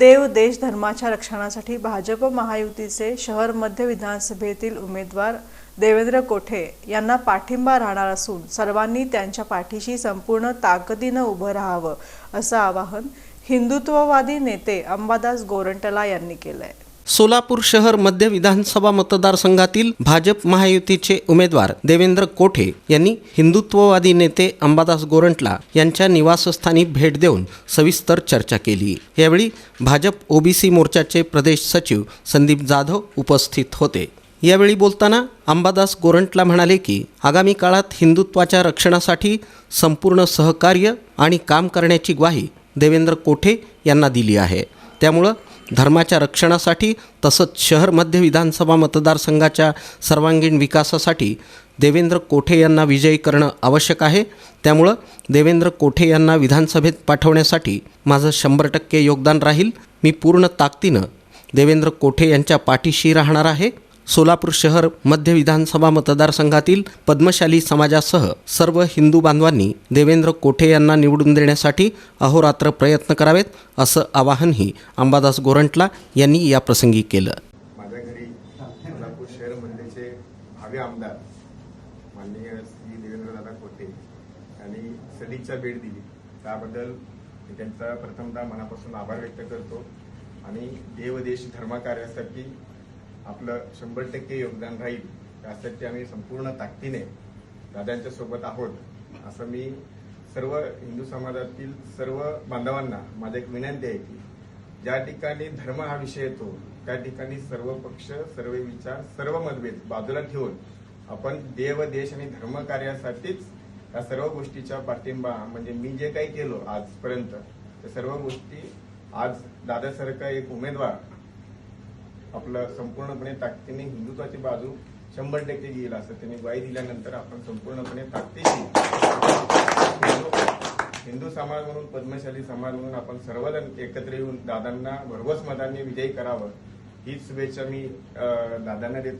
देव देश धर्माच्या रक्षणासाठी भाजप महायुतीचे शहर मध्य विधानसभेतील उमेदवार देवेंद्र कोठे यांना पाठिंबा राहणार असून सर्वांनी त्यांच्या पाठीशी संपूर्ण ताकदीनं उभं राहावं असं आवाहन हिंदुत्ववादी नेते अंबादास गोरंटला यांनी केलं आहे सोलापूर शहर मध्य विधानसभा मतदारसंघातील भाजप महायुतीचे उमेदवार देवेंद्र कोठे यांनी हिंदुत्ववादी नेते अंबादास गोरंटला यांच्या निवासस्थानी भेट देऊन सविस्तर चर्चा केली. यावेळी भाजप ओबीसी मोर्चाचे प्रदेश सचिव संदीप जाधव उपस्थित होते. यावेळी बोलताना अंबादास गोरंटला म्हणाले की आगामी काळात हिंदुत्वाच्या रक्षणासाठी संपूर्ण सहकार्य आणि काम करण्याची ग्वाही देवेंद्र कोठे यांना दिली आहे. त्यामुळं धर्माच्या रक्षणासाठी तसंच शहर मध्य विधानसभा मतदारसंघाच्या सर्वांगीण विकासासाठी देवेंद्र कोठे यांना विजयी करणं आवश्यक आहे. त्यामुळं देवेंद्र कोठे यांना विधानसभेत पाठवण्यासाठी माझं शंभर टक्के योगदान राहील. मी पूर्ण ताकदीनं देवेंद्र कोठे यांच्या पाठीशी राहणार आहे. सोलापूर शहर मध्य विधानसभा मतदारसंघातील पद्मशाली समाजासह सर्व हिंदू बांधवांनी देवेंद्र कोठे यांना निवडून देण्यासाठी अहोरात्र प्रयत्न करावेत असं आवाहनही अंबादास गोरंटला यांनी याप्रसंगी केलं. माझ्या घरी सोलापूर शहर मंडळचे भावी आमदार माननीय श्री देवेंद्रदादा कोटे यांनी सदिच्छा भेट दिली. त्याबद्दल मी त्यांचा प्रथमतः मनापासून आभार व्यक्त करतो आणि देवदेश धर्माकार्यासाठी आपलं शंभर टक्के योगदान राहील त्यासाठी आम्ही संपूर्ण ताकदीने दादांच्या सोबत आहोत. असं मी सर्व हिंदू समाजातील सर्व बांधवांना माझी एक विनंती आहे की ज्या ठिकाणी धर्म हा विषय येतो त्या ठिकाणी सर्व पक्ष सर्व विचार सर्व मतभेद बाजूला ठेवून आपण देव देश आणि धर्म कार्यासाठीच या सर्व गोष्टीचा पाठिंबा म्हणजे मी जे काही केलो आजपर्यंत त्या सर्व गोष्टी आज दादासारखा एक उमेदवार आपलं संपूर्णपणे ताकदीने हिंदुत्वाची बाजू शंभर टक्के घेईल असं त्यांनी ग्वाही दिल्यानंतर आपण संपूर्णपणे ताकदीशी हिंदू- हिंदू समाज म्हणून पद्मशाली समाज म्हणून आपण सर्वजण एकत्र येऊन दादांना भरघोस मतांनी विजयी करावं. हीच शुभेच्छा मी दादांना देतो.